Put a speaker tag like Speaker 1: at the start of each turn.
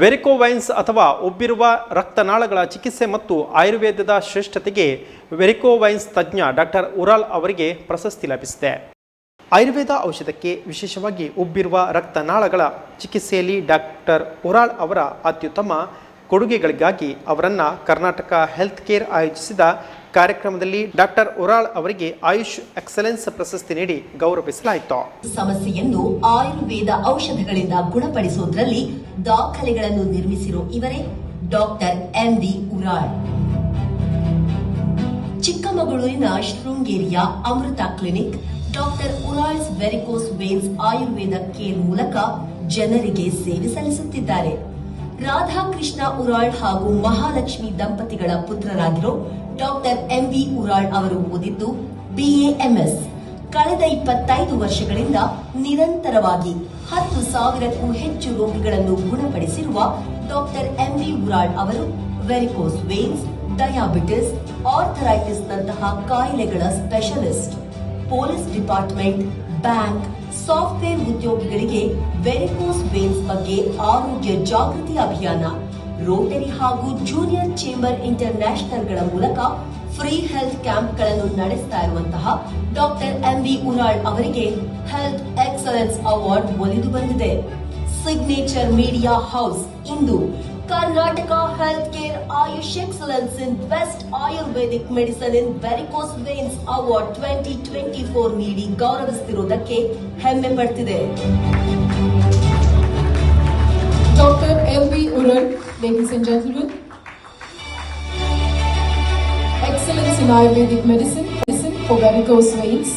Speaker 1: ವೆರಿಕೋವೈನ್ಸ್ ಅಥವಾ ಉಬ್ಬಿರುವ ರಕ್ತನಾಳಗಳ ಚಿಕಿತ್ಸೆ ಮತ್ತು ಆಯುರ್ವೇದದ ಶ್ರೇಷ್ಠತೆಗೆ ವೆರಿಕೋವೈನ್ಸ್ ತಜ್ಞ ಡಾಕ್ಟರ್ ಉರಾಲ್ ಅವರಿಗೆ ಪ್ರಶಸ್ತಿ ಲಭಿಸಿದೆ. ಆಯುರ್ವೇದ ಔಷಧಕ್ಕೆ ವಿಶೇಷವಾಗಿ ಉಬ್ಬಿರುವ ರಕ್ತನಾಳಗಳ ಚಿಕಿತ್ಸೆಯಲ್ಲಿ ಡಾಕ್ಟರ್ ಉರಾಳ್ ಅವರ ಅತ್ಯುತ್ತಮ ಕೊಡುಗೆಗಳಿಗಾಗಿ ಅವರನ್ನು ಕರ್ನಾಟಕ ಹೆಲ್ತ್ ಕೇರ್ ಆಯೋಜಿಸಿದ ಕಾರ್ಯಕ್ರಮದಲ್ಲಿ ಡಾಕ್ಟರ್ ಉರಾಳ್ ಅವರಿಗೆ ಆಯುಷ್ ಎಕ್ಸಲೆನ್ಸ್ ಪ್ರಶಸ್ತಿ ನೀಡಿ ಗೌರವಿಸಲಾಯಿತು.
Speaker 2: ಸಮಸ್ಯೆಯನ್ನು ಆಯುರ್ವೇದ ಔಷಧಗಳಿಂದ ಗುಣಪಡಿಸುವುದರಲ್ಲಿ ದಾಖಲೆಗಳನ್ನು ನಿರ್ಮಿಸಿರೋ ಇವರೇ ಡಾಕ್ಟರ್ ಎಂ ಡಿ ಉರಾಳ್. ಚಿಕ್ಕಮಗಳೂರಿನ ಶೃಂಗೇರಿಯ Amrutha clinic doctor Ural's varicose veins Ayurveda care ಮೂಲಕ ಜನರಿಗೆ ಸೇವೆ ಸಲ್ಲಿಸುತ್ತಿದ್ದಾರೆ. ರಾಧಾಕೃಷ್ಣ ಉರಾಳ್ ಹಾಗೂ ಮಹಾಲಕ್ಷ್ಮಿ ದಂಪತಿಗಳ ಪುತ್ರರಾಗಿರೋ ಡಾಕ್ಟರ್ ಎಂ ವಿ ಉರಾಳ್ ಅವರು ಓದಿದ್ದು ಬಿಎಎಂಎಸ್ ಕಳೆದ ಇಪ್ಪತ್ತೈದು ವರ್ಷಗಳಿಂದ ನಿರಂತರವಾಗಿ ಹತ್ತು ಸಾವಿರಕ್ಕೂ ಹೆಚ್ಚು ರೋಗಿಗಳನ್ನು ಗುಣಪಡಿಸಿರುವ ಡಾಕ್ಟರ್ ಎಂ ವಿ ಉರಾಳ್ ಅವರು ವೆರಿಕೋಸ್ ವೇನ್ಸ್ ಡಯಾಬಿಟಿಸ್ ಆರ್ಥರೈಟಿಸ್ ನಂತಹ ಕಾಯಿಲೆಗಳ specialist police department bank software ಉದ್ಯೋಗಿಗಳಿಗೆ ವೆರಿಕೋಸ್ ವೇನ್ಸ್ ಬಗ್ಗೆ ಆರೋಗ್ಯ ಜಾಗೃತಿ ಅಭಿಯಾನ. ರೋಟರಿ ಹಾಗೂ ಜೂನಿಯರ್ ಚೇಂಬರ್ ಇಂಟರ್ ನ್ಯಾಷನಲ್ಗಳ ಮೂಲಕ ಫ್ರೀ ಹೆಲ್ತ್ ಕ್ಯಾಂಪ್ಗಳನ್ನು ನಡೆಸ್ತಾ ಇರುವಂತಹ ಡಾಕ್ಟರ್ ಎಂ ವಿ ಉರಾಳ್ ಅವರಿಗೆ ಹೆಲ್ತ್ ಎಕ್ಸಲೆನ್ಸ್ ಅವಾರ್ಡ್ ಒಲಿದು ಬಂದಿದೆ. Signature media house into Karnataka health Care AYUSH excellence in best Ayurvedic medicine in varicose veins award twenty twenty four ನೀಡಿ ಗೌರವಿಸುತ್ತಿರುವುದಕ್ಕೆ ಹೆಮ್ಮೆ ಪಡ್ತಿದೆ
Speaker 3: Dr. L.V. Ural, ladies and gentlemen. Excellence in Ayurvedic medicine, medicine for varicose veins,